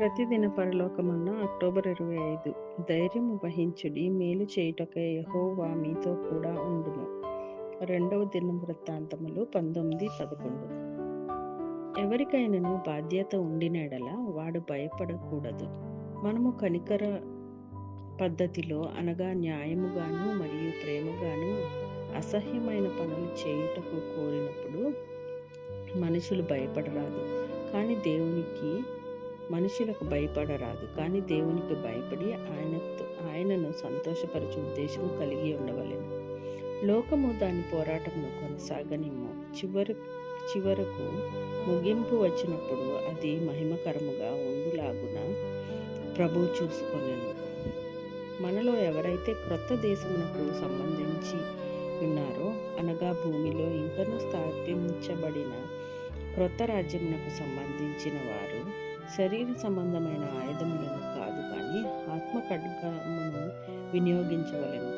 ప్రతిదిన పరలోకమన్న October ఇరవై ఐదు. ధైర్యము వహించుడి మేలు చేయుటకై యహోవా మీతో కూడా ఉండును రెండవ దిన వృత్తాంతములు పంతొమ్మిది పదకొండు. ఎవరికైనాను బాధ్యత ఉండినడల వాడు భయపడకూడదు. మనము కనికర పద్ధతిలో అనగా న్యాయముగాను మరియు ప్రేమగాను అసహ్యమైన పనులు చేయుటకు కోరినప్పుడు మనుషులు భయపడరాదు. కానీ దేవునికి మనుషులకు భయపడరాదు. కానీ దేవునికి భయపడి ఆయన ఆయనను సంతోషపరచు ఉద్దేశం కలిగి ఉండవలెను. లోకము దాని పోరాటమును కొనసాగనిమ్ము. చివరి చివరకు ముగింపు వచ్చినప్పుడు అది మహిమకరముగా ఉండులాగున ప్రభువు చూసుకొనెను. మనలో ఎవరైతే క్రొత్త దేశమునకు సంబంధించి ఉన్నారో అనగా భూమిలో ఇంకనూ స్థాపించబడిన క్రొత్త రాజ్యమునకు సంబంధించిన వారు శరీర సంబంధమైన ఆయుధములను కాదు కానీ ఆత్మ ఖడ్గమును వినియోగించవలెను.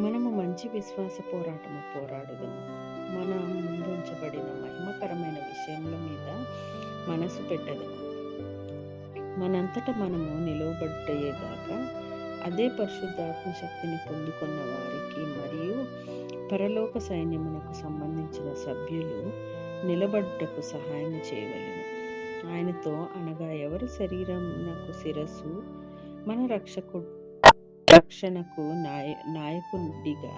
మనము మంచి విశ్వాస పోరాటము పోరాడుదాము. మన ముందుంచబడిన మహిమకరమైన విషయముల మీద మనసు పెట్టదము. మనంతట మనము నిలువబడ్డయేగాక అదే పరిశుద్ధాత్మ శక్తిని పొందుకున్న వారికి మరియు పరలోక సైన్యమునకు సంబంధించిన సభ్యులు నిలబడ్డకు సహాయం చేయవలెను. ఆయనతో అనగా ఎవరి శరీరమునకు శిరస్సు మన రక్షకు రక్షణకు నాయ నాయకుడిగా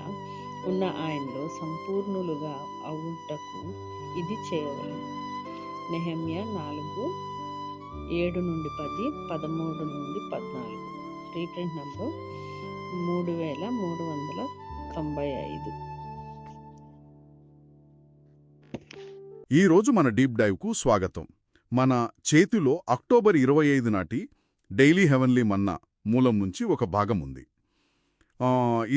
ఉన్న ఆయనలో సంపూర్ణులుగా అవుటకు ఇది చేయవలెను. నెహమ్య నాలుగు ఏడు నుండి పది పదమూడు నుండి పద్నాలుగు. రీప్రింట్ నంబర్ మూడు వేల మూడు వందల తొంభై ఐదు. ఈరోజు మన డీప్ డైవ్కు స్వాగతం. మన చేతిలో అక్టోబర్ ఇరవై ఐదు నాటి డైలీ హెవెన్లీ మన్నా మూలం నుంచి ఒక భాగం ఉంది.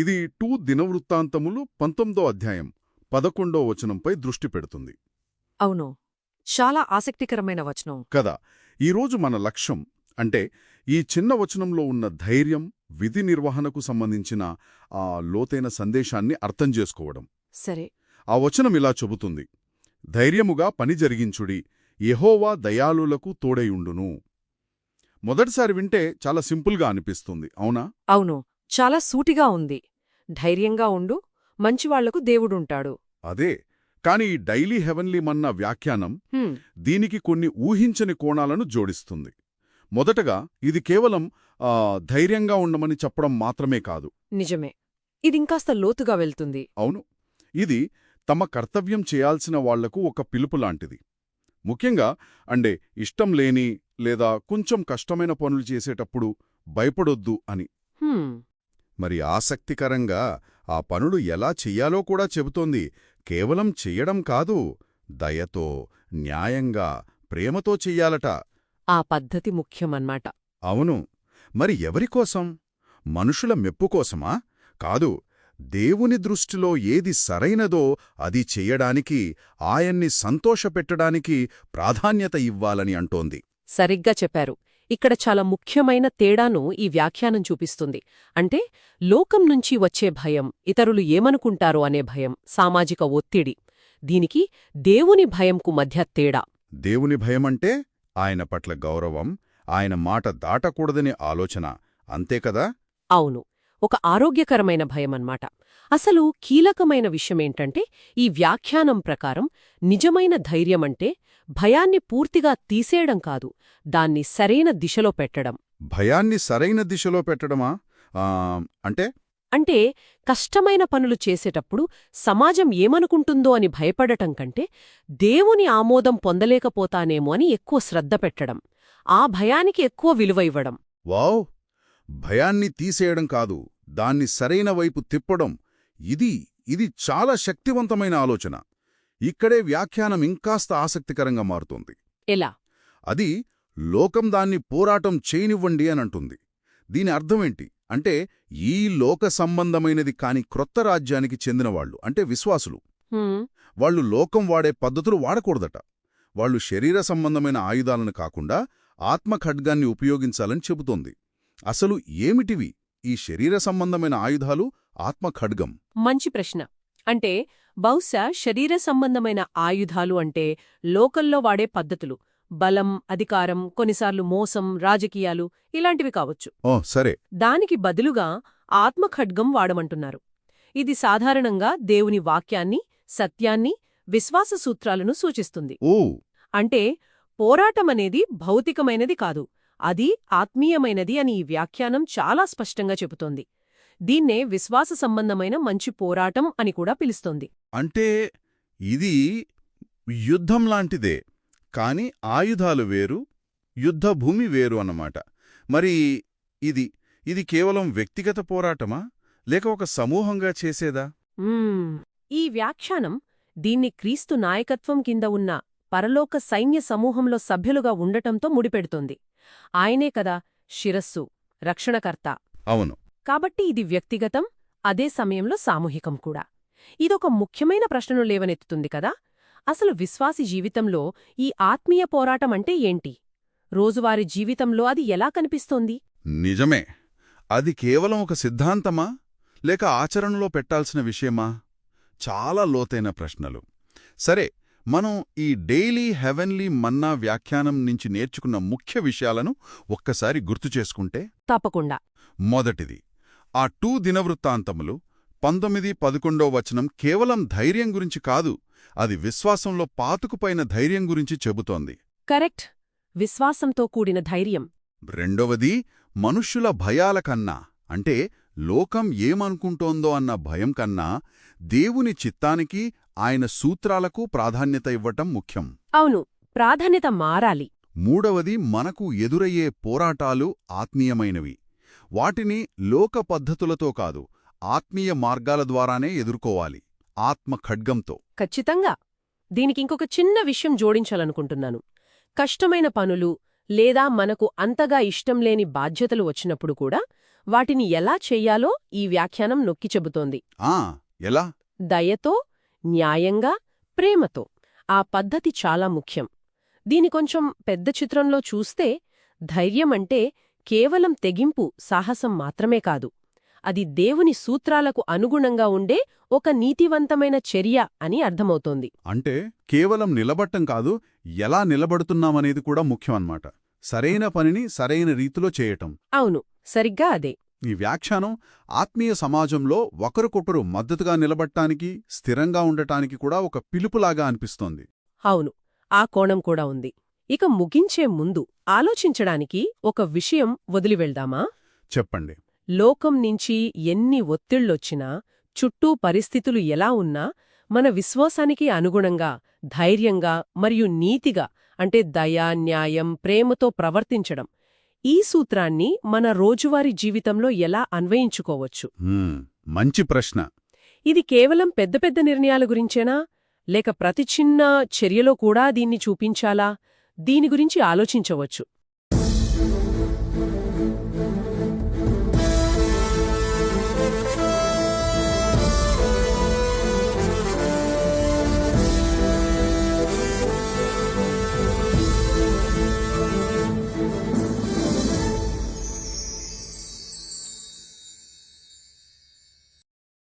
ఇది టూ దినవృత్తాంతములు పంతొమ్మిదో అధ్యాయం పదకొండో వచనంపై దృష్టి పెడుతుంది. అవును. చాలా ఆసక్తికరమైన వచనం. కదా ఈరోజు మన లక్ష్యం అంటే ఈ చిన్న వచనంలో ఉన్న ధైర్యం విధి నిర్వహణకు సంబంధించిన ఆ లోతైన సందేశాన్ని అర్థం చేసుకోవడం. సరే. ఆ వచనం ఇలా చెబుతుంది. ధైర్యముగా పని జరిగించుడి యెహోవా దయాళులకు తోడైయుండును. మొదటిసారి వింటే చాలా సింపుల్గా అనిపిస్తుంది అవునా? అవును చాలా సూటిగా ఉంది. ధైర్యంగా ఉండు మంచివాళ్ళకు దేవుడుంటాడు. అదే కాని ఈ డైలీ హెవెన్లీ మన్న వ్యాఖ్యానం దీనికి కొన్ని ఊహించని కోణాలను జోడిస్తుంది. మొదటగా ఇది కేవలం ధైర్యంగా ఉండమని చెప్పడం మాత్రమే కాదు. నిజమే. ఇదింకాస్త లోతుగా వెళ్తుంది. అవును ఇది తమ కర్తవ్యం చేయాల్సిన వాళ్ళకు ఒక పిలుపు లాంటిది. ముఖ్యంగా అంటే ఇష్టం లేని లేదా కొంచెం కష్టమైన పనులు చేసేటప్పుడు భయపడొద్దు అని. హ్మ్, మరి ఆసక్తికరంగా ఆ పనులు ఎలా చెయ్యాలో కూడా చెబుతోంది. కేవలం చెయ్యడం కాదు దయతో న్యాయంగా ప్రేమతో చెయ్యాలట. ఆ పద్ధతి ముఖ్యమన్నమాట అవును. మరి ఎవరికోసం మనుషుల మెప్పు కోసమా? కాదు దేవుని దృష్టిలో ఏది సరైనదో అది చెయ్యడానికి ఆయన్ని సంతోషపెట్టడానికి ప్రాధాన్యత ఇవ్వాలని అంటోంది. సరిగ్గా చెప్పారు. ఇక్కడ చాలా ముఖ్యమైన తేడాను ఈ వ్యాఖ్యానం చూపిస్తుంది. అంటే లోకం నుంచి వచ్చే భయం ఇతరులు ఏమనుకుంటారో అనే భయం సామాజిక ఒత్తిడి. దీనికి దేవుని భయంకు మధ్య తేడా. దేవుని భయమంటే ఆయన పట్ల గౌరవం ఆయన మాట దాటకూడదనే ఆలోచన. అంతే కదా? అవును. ఒక ఆరోగ్యకరమైన భయమన్నమాట. అసలు కీలకమైన విషయమేంటంటే ఈ వ్యాఖ్యానం ప్రకారం నిజమైన ధైర్యమంటే భయాన్ని పూర్తిగా తీసేయడం కాదు దాన్ని సరైన దిశలో పెట్టడం. భయాన్ని సరైన దిశలో పెట్టడమా? అంటే? అంటే కష్టమైన పనులు చేసేటప్పుడు సమాజం ఏమనుకుంటుందో అని భయపడటం కంటే దేవుని ఆమోదం పొందలేకపోతానేమో అని ఎక్కువ శ్రద్ధ పెట్టడం ఆ భయానికి ఎక్కువ విలువ ఇవ్వడం. వావ్! భయాన్ని తీసేయడం కాదు. దాన్ని సరైన వైపు తిప్పడం ఇది ఇది చాలా శక్తివంతమైన ఆలోచన. ఇక్కడే వ్యాఖ్యానం ఇంకాస్త ఆసక్తికరంగా మారుతోంది. ఎలా? అది లోకం దాన్ని పోరాటం చేయనివ్వండి అనంటుంది. దీని అర్థమేంటి? అంటే ఈ లోక సంబంధమైనది కాని క్రొత్త రాజ్యానికి చెందినవాళ్ళు అంటే విశ్వాసులు. వాళ్ళు లోకం వాడే పద్ధతులు వాడకూడదట. వాళ్ళు శరీర సంబంధమైన ఆయుధాలను కాకుండా ఆత్మ ఖడ్గాన్ని ఉపయోగించాలని చెబుతోంది. అసలు ఏమిటివి? ఈ శరీర సంబంధమైన ఆయుధాలు ఆత్మ ఖడ్గం మంచి ప్రశ్న. అంటే బహుశా శరీర సంబంధమైన ఆయుధాలు అంటే లోకల్లో వాడే పద్ధతులు. బలం అధికారం కొన్నిసార్లు మోసం రాజకీయాలు ఇలాంటివి కావచ్చు. ఓ సరే. దానికి బదులుగా ఆత్మఖడ్గం వాడమంటున్నారు. ఇది సాధారణంగా దేవుని వాక్యాన్ని సత్యాన్ని విశ్వాస సూత్రాలను సూచిస్తుంది. ఓ. అంటే పోరాటమనేది భౌతికమైనది కాదు. అది ఆత్మీయమైనది అని ఈ వ్యాఖ్యానం చాలా స్పష్టంగా చెబుతోంది. దీన్నే విశ్వాస సంబంధమైన మంచి పోరాటం అని కూడా పిలుస్తోంది. అంటే ఇది యుద్ధం లాంటిదే కాని ఆయుధాలు వేరు యుద్ధభూమి వేరు అన్నమాట. మరి ఇది ఇది కేవలం వ్యక్తిగత పోరాటమా లేక ఒక సమూహంగా చేసేదా. ఈ వ్యాఖ్యానం దీన్ని క్రీస్తు నాయకత్వం కింద ఉన్న పరలోక సైన్య సమూహంలో సభ్యులుగా ఉండటంతో ముడిపెడుతోంది. ఆయనే కదా శిరస్సు రక్షణకర్త. అవును. కాబట్టి ఇది వ్యక్తిగతం అదే సమయంలో సామూహికం కూడా. ఇదొక ముఖ్యమైన ప్రశ్నను లేవనెత్తుతుంది కదా. అసలు విశ్వాసి జీవితంలో ఈ ఆత్మీయ పోరాటం అంటే ఏంటి? రోజువారీ జీవితంలో అది ఎలా కనిపిస్తోంది? నిజమే. అది కేవలం ఒక సిద్ధాంతమా? లేక ఆచరణలో పెట్టాల్సిన విషయమా? చాలా లోతైన ప్రశ్నలు. సరే మనం ఈ డైలీ హెవెన్లీ మన్నా వ్యాఖ్యానం నుంచి నేర్చుకున్న ముఖ్య విషయాలను ఒక్కసారి గుర్తు చేసుకుంటే తప్పకుండా. మొదటిది ఆ టూ దినవృత్తాంతములు పంతొమ్మిది పదకొండో వచనం కేవలం ధైర్యం గురించి కాదు అది విశ్వాసంలో పాతుకుపైన ధైర్యం గురించి చెబుతోంది. కరెక్ట్. విశ్వాసంతో కూడిన ధైర్యం. రెండవది మనుష్యుల భయాల కన్నా అంటే లోకం ఏమనుకుంటోందో అన్న భయం కన్నా దేవుని చిత్తానికి ఆయన సూత్రాలకు ప్రాధాన్యత ఇవ్వటం ముఖ్యం. అవును ప్రాధాన్యత మారాలి. మూడవది మనకు ఎదురయ్యే పోరాటాలు ఆత్మీయమైనవి. వాటిని లోక పద్ధతులతో కాదు ఆత్మీయ మార్గాల ద్వారానే ఎదుర్కోవాలి. ఆత్మ ఖడ్గంతో. ఖచ్చితంగా. దీనికి ఇంకొక చిన్న విషయం జోడించాలనుకుంటున్నాను. కష్టమైన పనులు లేదా మనకు అంతగా ఇష్టం లేని బాధ్యతలు వచ్చినప్పుడు కూడా వాటిని ఎలా చెయ్యాలో ఈ వ్యాఖ్యానం నొక్కి చెబుతోంది. ఆ ఎలా? దయతో న్యాయంగా ప్రేమతో. ఆ పద్ధతి చాలా ముఖ్యం. దీని కొంచెం పెద్ద చిత్రంలో చూస్తే ధైర్యం అంటే కేవలం తెగింపు సాహసం మాత్రమే కాదు. అది దేవుని సూత్రాలకు అనుగుణంగా ఉండే ఒక నీతివంతమైన చర్య అని అర్థమవుతోంది. అంటే కేవలం నిలబట్టం కాదు ఎలా నిలబడుతున్నామనేది కూడా ముఖ్యమన్నమాట. సరైన పనిని సరైన రీతిలో చేయటం. అవును సరిగ్గా అదే. ఈ వ్యాఖ్యానం ఆత్మీయ సమాజంలో ఒకరికొకరు మద్దతుగా నిలబట్టానికి స్థిరంగా ఉండటానికి కూడా ఒక పిలుపులాగా అనిపిస్తోంది. అవును ఆ కోణం కూడా ఉంది. ఇక ముగించే ముందు ఆలోచించడానికి ఒక విషయం వదిలివెళ్దామా చెప్పండి. లోకం నుంచి ఎన్ని ఒత్తిళ్ళొచ్చినా చుట్టూ పరిస్థితులు ఎలా ఉన్నా మన విశ్వాసానికి అనుగుణంగా ధైర్యంగా మరియు నీతిగా అంటే దయ న్యాయం ప్రేమతో ప్రవర్తించడం ఈ సూత్రాన్ని మన రోజువారీ జీవితంలో ఎలా అన్వయించుకోవచ్చు? మంచి ప్రశ్న. ఇది కేవలం పెద్ద పెద్ద నిర్ణయాల గురించేనా? లేక ప్రతి చిన్న చర్యలో కూడా దీన్ని చూపించాలా? దీని గురించి ఆలోచించవచ్చు.